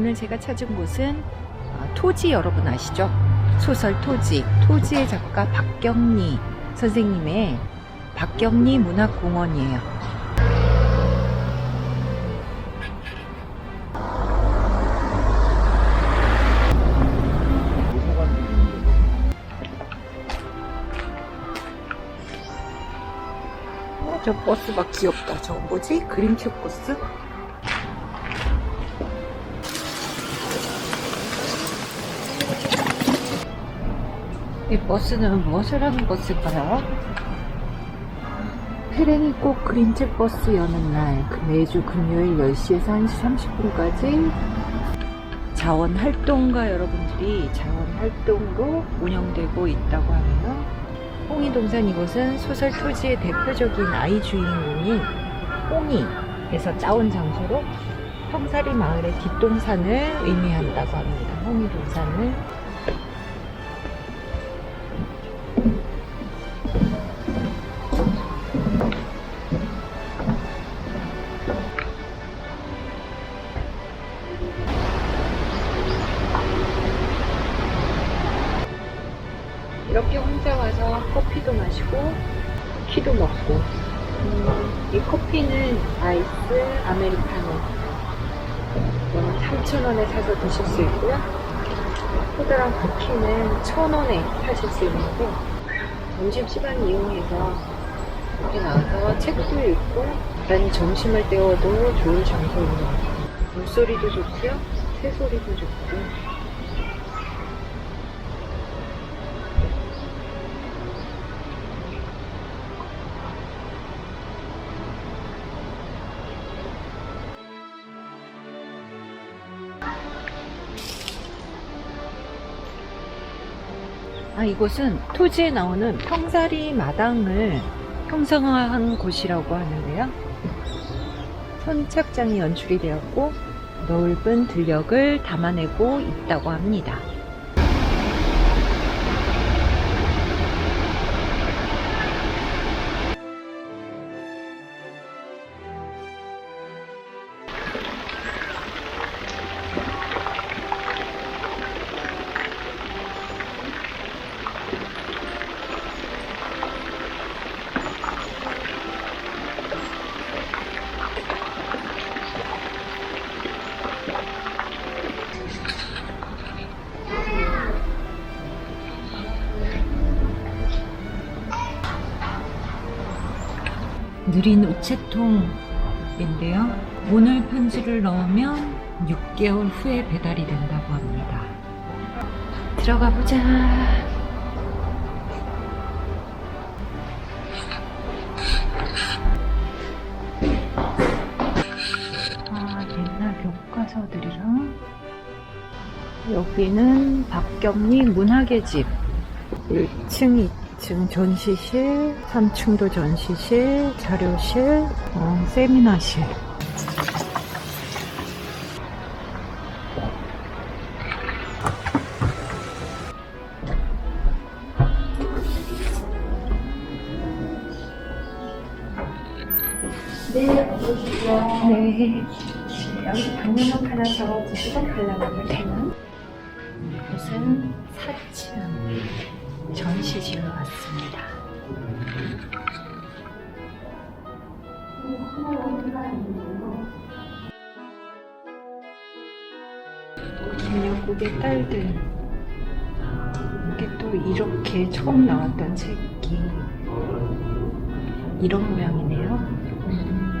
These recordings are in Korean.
오늘 제가 찾은 곳은 아, 토지 여러분 아시죠? 소설 토지. 토지의 작가 박경리 선생님의 박경리 문학공원이에요. 어, 저 버스 막 귀엽다. 저거 뭐지? 그림체 버스? 이 버스는 무엇을 하는 버스일까요? 페랭이 꼭 그림책 버스 여는 날, 그 매주 금요일 10시에서 1시 30분까지 자원 활동가 여러분들이 자원 활동으로 운영되고 있다고 하네요. 홍이동산 이곳은 소설 토지의 대표적인 아이 주인공인 홍이에서 짜온 장소로 평사리 마을의 뒷동산을 의미한다고 합니다. 홍이동산을 커피도 마시고 키도 먹고. 음, 이 커피는 아이스 아메리카노. 이거는 3,000원에 사서 드실 수 있고요. 포도랑 쿠키는 1,000원에 사실 수 있는데 점심시간 이용해서 이렇게 나와서 책도 읽고 간단히 점심을 때워도 좋을 장소입니다. 물소리도 좋고요. 새소리도 좋고 아, 이곳은 토지에 나오는 평사리 마당을 형성한 곳이라고 하는데요. 선착장이 연출이 되었고 넓은 들녘을 담아내고 있다고 합니다. 느린 우체통인데요. 오늘 편지를 넣으면 6개월 후에 배달이 된다고 합니다. 들어가 보자. 아, 여기는 박경리 문학의 집 1층, 2층 전시실, 3층도 전시실, 자료실, 어, 세미나실. 네. 여기 방문록 하나 관람하면 되는 이곳 전시실로 왔습니다. 김영국의 딸들 이게 또 이렇게 처음 나왔던 책이 이런 모양이네요. 음.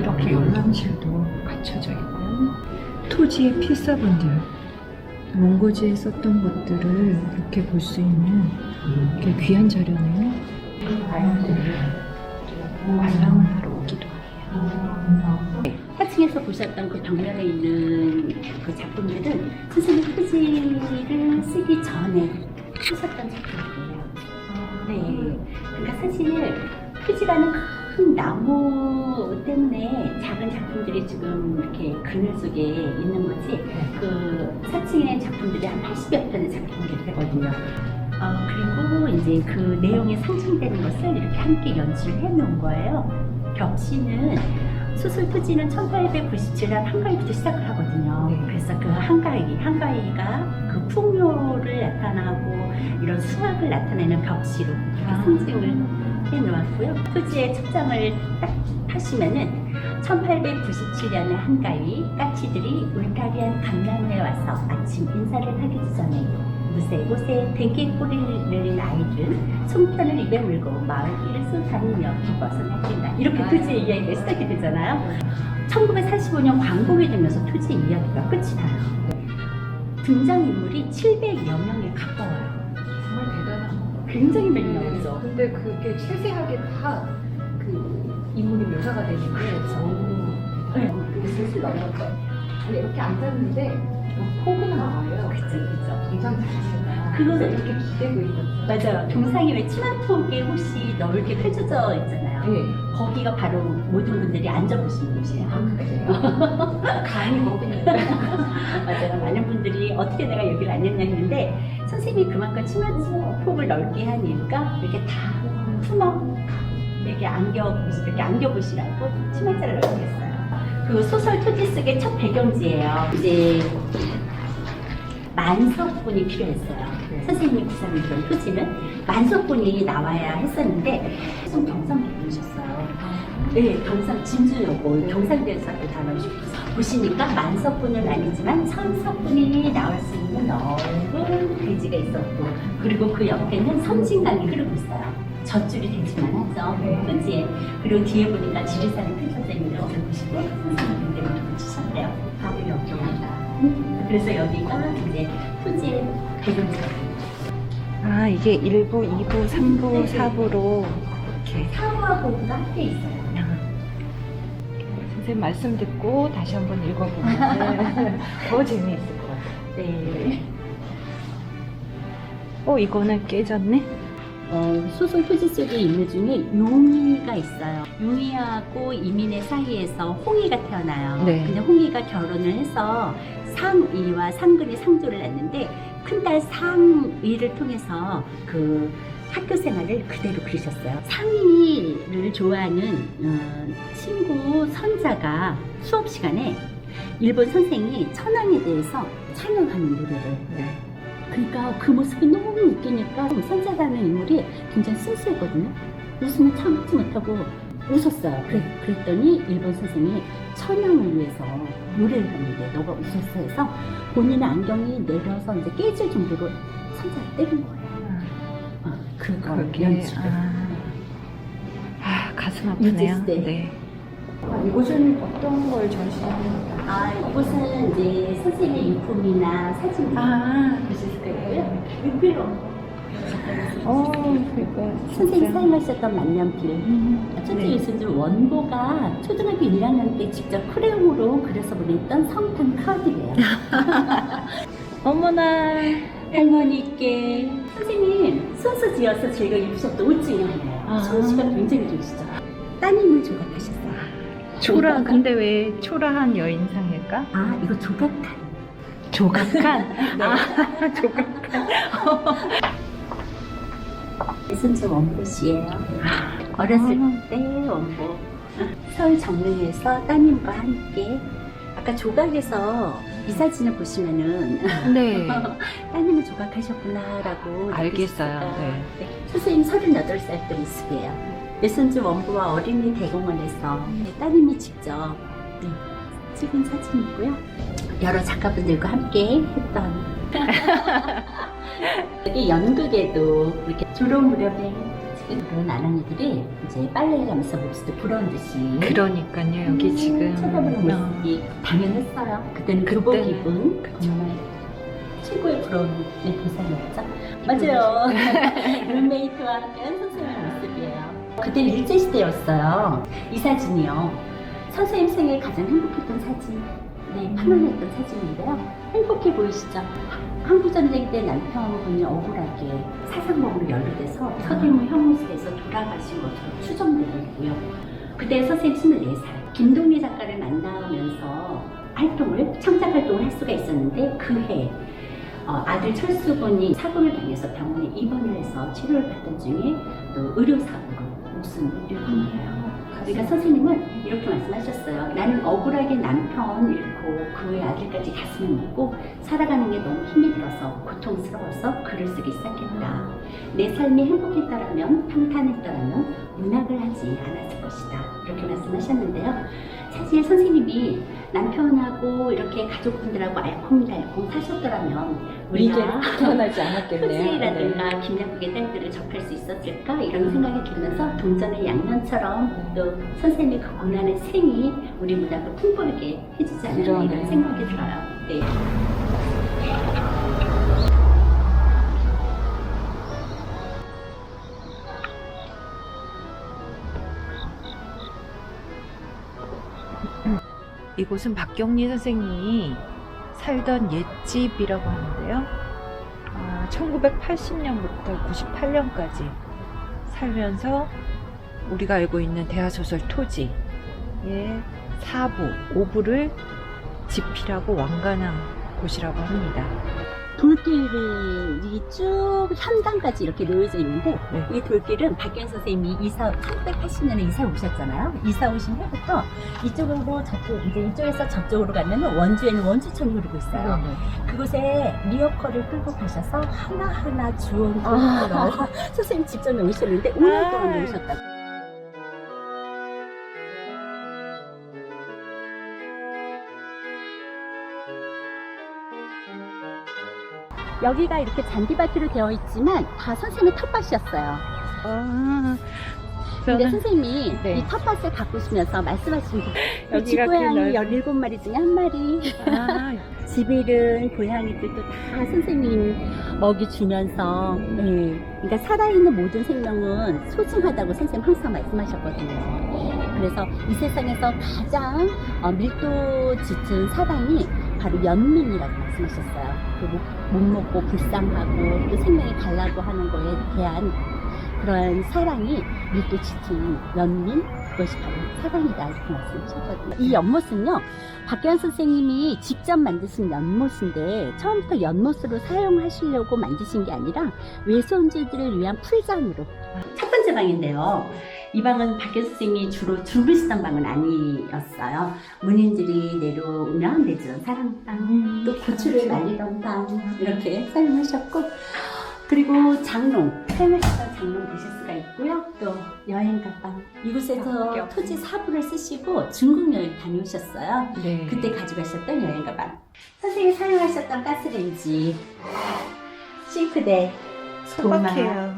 이렇게 열람실도 갖춰져 있고요. 토지의 필사본들, 원고지에 썼던 것들을 이렇게 볼 수 있는 이렇게 귀한 자료네요. 관람을 하러 오기도 해요. 4층에서 보셨던 그 벽면에 있는 그 작품들은 선생님 표지를 쓰기 전에 쓰셨던 작품이에요. 네. 그러니까 사실 표지라는 큰 나무 때문에 작은 작품들이 지금 이렇게 그늘 속에 있는 거지. 그 4층에 작품들이 한 80여 편의 작품들이 되거든요. 어, 그리고 이제 그 내용에 상징되는 것을 이렇게 함께 연출을 해 놓은 거예요. 벽시는 수술 토지는 1897년 한가위부터 시작을 하거든요. 네. 그래서 그 한가위, 한가위가 그 풍요를 나타나고 이런 수학을 나타내는 벽시로 아. 상징을 해 놓았고요. 토지의 첩장을 딱 하시면은 1897년에 한가위 까치들이 울타리한 감나무에 와서 아침 인사를 하기 전에 무쇠 곳에 대게 꼬리를 내린 아이들은 송편을 입에 물고 마을 길을 쑥 다니며 기뻐서 날뛴다. 이렇게 아. 토지의 이야기가 시작이 되잖아요. 1945년 광복이 되면서 토지 이야기가 끝이 나요. 등장인물이 700여 명에 가까워요. 굉장히 많이 나오죠. 근데 그게 세세하게 다그 인물이 묘사가. 그게 슬슬 넘어갔죠. 근데 이렇게 앉았는데 막 폭은 나와요. 그쵸, 그쵸. 굉장히 잘하시니까. 그거는 이렇게 기대고 있었죠. 맞아요. 동상이 왜 치마폭에 혹시 넓게 펼쳐져 있잖아요. 네. 거기가 바로 모든 분들이 앉아보시는 곳이에요. 아, 그래요? 감이 먹으니까. 맞아요. 많은 분들이 어떻게 내가 여기를 앉았냐 했는데 선생님이 그만큼 치마폭을 넓게 한 이유가 이렇게 다 품어 이렇게 안겨 이렇게 안겨 보시라고 치마자를 넓게 했어요. 그 소설 토지 속의 첫 배경지예요. 이제 만석분이 필요했어요. 네. 선생님이 구상했던 토지는 만석분이 나와야 했었는데 좀 경상도 분이셨어요. 네, 경상 진주여고 경상도에서 또 다뤄주고 보시니까 만석분은 아니지만 천석분이 나올 수 있는 넓은 대지가 있었고 그리고 그 옆에는 섬진강이 흐르고 있어요. 젖줄이 되지만 하죠. 네. 그지? 그리고 뒤에 보니까 지리산이 펼쳐져 있는 것을 보시고 선생님이 그대로 붙이셨대요. 바로 여기입니다. 그래서 여기가 이제 토지의 배경지가 아, 이게 1부, 2부, 3부, 4부로 이렇게. 사후하고가 함께 있어요. 선생님 말씀 듣고 다시 한번 읽어보면 더 재미있을 것 같아요. 네. 어, 이거는 깨졌네? 어, 소설 토지 속에 인물 중에 용이가 있어요. 용이하고 이민의 사이에서 홍이가 태어나요. 네. 근데 홍이가 결혼을 해서 상위와 상근이 상조를 낳는데 큰딸 상위를 통해서 그 학교 생활을 그대로 그리셨어요. 상위를 좋아하는 어, 친구 선자가 수업 시간에 일본 선생이 천황에 대해서 찬양하는 노래를 네. 그러니까 그 모습이 너무 웃기니까 선자라는 인물이 굉장히 순수했거든요. 웃음을 참지 못하고 웃었어요. 그래, 그랬더니 일본 선생이 천양을 위해서 노래를 하는데 너가 웃었어 해서 본인의 안경이 내려서 이제 깨질 정도로 선자를 때린 거예요. 어, 그걸 그게, 연출을. 아, 아, 가슴 아프네요. 때. 네. 아, 이곳은 어떤 걸 전시하는 건가요? 아, 이곳은 이제 선생님의 유품이나 사진 아, 보실 수가 있고요. 육비로 어, 그거. 선생님 사용하셨던 만년필 음, 천재 네. 원고가 초등학교 1학년 때 직접 크레용으로 그려서 보냈던 성탄 카드래요. 어머나. 할머니께 선생님 손수 지어서 제가 입으셨던 옷 중에 하나예요. 아. 손수가 굉장히 좋으시죠. 따님을 조각하셨어요. 초라, 근데 왜 초라한 여인상일까? 아 이거 조각한. 조각한? 네. 아, 조각한. 손수 원고시예요. 어렸을 때 원고. 서울 정릉에서 따님과 함께 아까 조각에서 이 사진을 보시면은 네. 따님을 조각하셨구나라고 알겠어요. 네. 네. 선생님 38살 때 모습이에요. 내손주 원부와 어린이 대공원에서 따님이 직접 네, 찍은 사진이고요. 여러 작가분들과 함께 했던 여기 연극에도 이렇게 졸업 무렵에 그런 아랑이들이 이제 빨래를 하면서 모습도 부러운 듯이 그러니까요, 여기 음, 지금. 쳐다보는 어. 모습이 당연했어요. 그때는 교복 그때는, 입은 정말 최고의 부러운 네, 대상이었죠. 맞아요. 룸메이트와 함께한 선생님의 모습이에요. 그때 일제시대였어요. 이 사진이요. 선생님 생애 가장 행복했던 사진. 네, 판원했던 사진인데요. 행복해 보이시죠? 한국전쟁 때 남편분이 억울하게 사상범으로 연루돼서 서대문 형무소에서 돌아가신 것으로 추정되고 있고요. 그때 선생님 24살. 김동희 작가를 만나면서 활동을, 창작 활동을 할 수가 있었는데 그해 어, 아들 철수군이 사고를 당해서 병원에 입원을 해서 치료를 받던 중에 또 의료사고로 목숨을 잃은 거예요. 그러니까 선생님은 이렇게 말씀하셨어요. 나는 억울하게 남편 잃고 그외 아들까지 가슴에 묻고 살아가는 게 너무 힘이 들어서 고통스러워서 글을 쓰기 시작했다. 내 삶이 행복했더라면 평탄했더라면 문학을 하지 않았을 것이다. 이렇게 말씀하셨는데요. 사실 선생님이 남편하고 이렇게 가족분들하고 알콩달콩 사셨더라면 우리가 태어나지 않았겠네요. 후세라든가 김약국의 딸들을 접할 수 있었을까 이런 생각이 들면서 동전의 양면처럼 또 선생님의 그 고난의 생이 우리 문학을 풍부하게 해주지 그러네요. 이런 생각이 들어요. 네. 이곳은 박경리 선생님이 살던 옛집이라고 하는데요. 아, 1980년부터 98년까지 살면서 우리가 알고 있는 대하소설 토지의 4부, 5부를 집필하고 완간한 곳이라고 합니다. 돌길이 쭉 현관까지 이렇게 놓여져 있는데 네. 이 돌길은 박경 선생님이 이사 1980년에 이사 오셨잖아요. 이사 오신 후부터 이쪽으로 저쪽 이제 이쪽에서 저쪽으로 가면 원주에는 원주천이 흐르고 있어요. 그곳에 리어커를 끌고 가셔서 하나하나 주운 돈으로 선생님 직접 놓으셨는데 5년 동안 아. 놓으셨다고. 여기가 이렇게 잔디밭으로 되어 있지만 다 선생님의 텃밭이었어요. 아, 근데 저는 선생님이 네. 이 텃밭을 가꾸시면서 말씀하신 그 여기가 집고양이 그 넓- 17마리 중에 한 마리 아, 집 잃은 고양이들도 다 선생님 먹이 주면서 네. 그러니까 살아있는 모든 생명은 소중하다고 선생님 항상 말씀하셨거든요. 그래서 이 세상에서 가장 어, 밀도 짙은 사랑이 바로 연민이라고 말씀하셨어요. 그 못, 못 먹고 불쌍하고 또 생명이 갈라고 하는 거에 대한 그런 사랑이 밀도 짙은 연민 그것이 바로 사랑이다 이렇게 말씀하셨거든요. 이 연못은요 박계환 선생님이 직접 만드신 연못인데 처음부터 연못으로 사용하시려고 만드신 게 아니라 외손주들을 위한 풀장으로 첫 번째 방인데요. 이 방은 박계환 선생님이 주로 주무시던 방은 아니었어요. 문인들이 내려오면 내주던 사랑방 또 고추를 말리던 방 이렇게 사용하셨고 그리고 장롱 사용하셨던 장롱 보실 수가 있고요. 또 여행 가방 이곳에서 아, 토지 사부를 쓰시고 중국 여행 다녀오셨어요. 네. 그때 가져가셨던 여행 가방. 선생님이 사용하셨던 가스레인지. 싱크대. 도마 소박해요.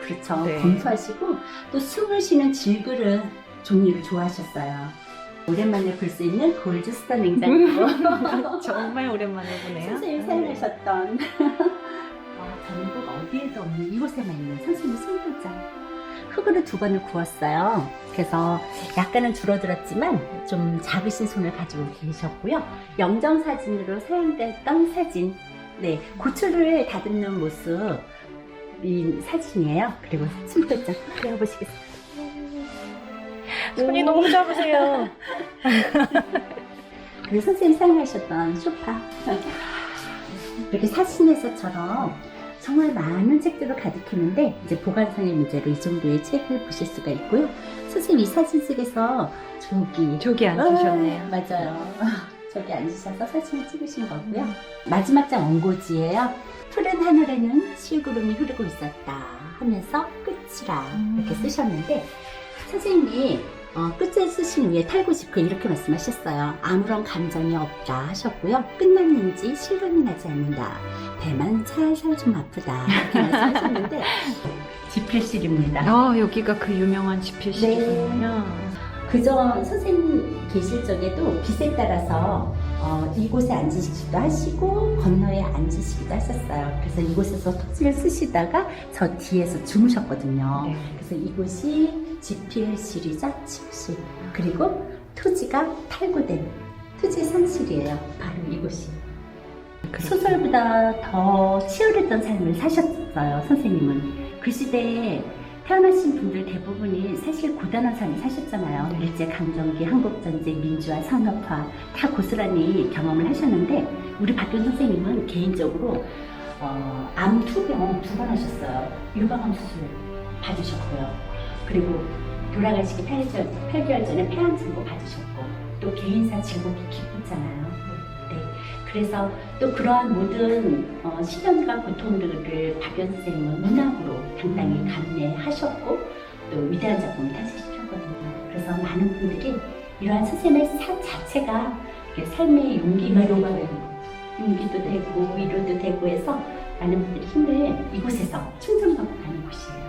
그렇죠. 네. 검소하시고 또 숨을 쉬는 질그릇 종류를 좋아하셨어요. 오랜만에 볼 수 있는 골드스타 냉장고. 정말 오랜만에 보네요. 선생님이 사용하셨던. 어, 전국 어디에도 없는 이곳에만 있는 선생님 손도장. 흙으로 두 번을 구웠어요. 그래서 약간은 줄어들었지만 좀 작으신 손을 가지고 계셨고요. 영정 사진으로 사용됐던 사진. 네 고추를 다듬는 모습 이 사진이에요. 그리고 손도장 배워보시겠어요 손이 너무 작으세요. 그리고 선생님 사용하셨던 소파. 이렇게 사진에서처럼 정말 많은 책들을 가득했는데 이제 보관상의 문제로 이 정도의 책을 보실 수가 있고요. 선생님 이 사진 속에서 저기. 저기 앉으셨네요. 아, 맞아요 저기 앉으셔서 사진을 찍으신 거고요 마지막 장 원고지예요 푸른 하늘에는 실구름이 흐르고 있었다 하면서 끝이라 이렇게 쓰셨는데 선생님이 어, 끝에 쓰신 후에 탈구직후 이렇게 말씀하셨어요. 아무런 감정이 없다 하셨고요. 끝났는지 실감이 나지 않는다. 배만 살살 좀 아프다 이렇게 말씀하셨는데 지필실입니다. 아, 여기가 그 유명한 지필실이군요. 그전 선생님 계실 적에도 빛에 따라서 어, 이곳에 앉으시기도 하시고 건너에 앉으시기도 하셨어요. 그래서 이곳에서 토지를 쓰시다가 저 뒤에서 주무셨거든요. 네. 그래서 이곳이 지필실이자 침실 그리고 토지가 탈구된 토지 상실이에요. 바로 이곳이. 소설보다 더 치열했던 삶을 사셨어요. 선생님은 그 시대에 태어나신 분들 대부분이 사실 고단한 삶을 사셨잖아요. 네. 일제 강점기, 한국 전쟁, 민주화, 산업화 다 고스란히 경험을 하셨는데 우리 박균 선생님은 개인적으로 어, 암 투병 두 번 하셨어요. 유방암 수술 받으셨고요. 그리고 돌아가시기 8개월, 8개월 전에 폐암 선고 받으셨고 또 개인사 제목이 기쁘잖아요. 네. 그래서 또 그러한 모든 어, 시련과 고통들을 박연 선생님은 문학으로 당당히 감내하셨고 또 위대한 작품을 탄생시켰거든요. 그래서 많은 분들이 이러한 선생님의 삶 자체가 삶의 용기가 되고 용기도 되고 위로도 되고 해서 많은 분들이 힘을 이곳에서 충전받고 가는 곳이에요.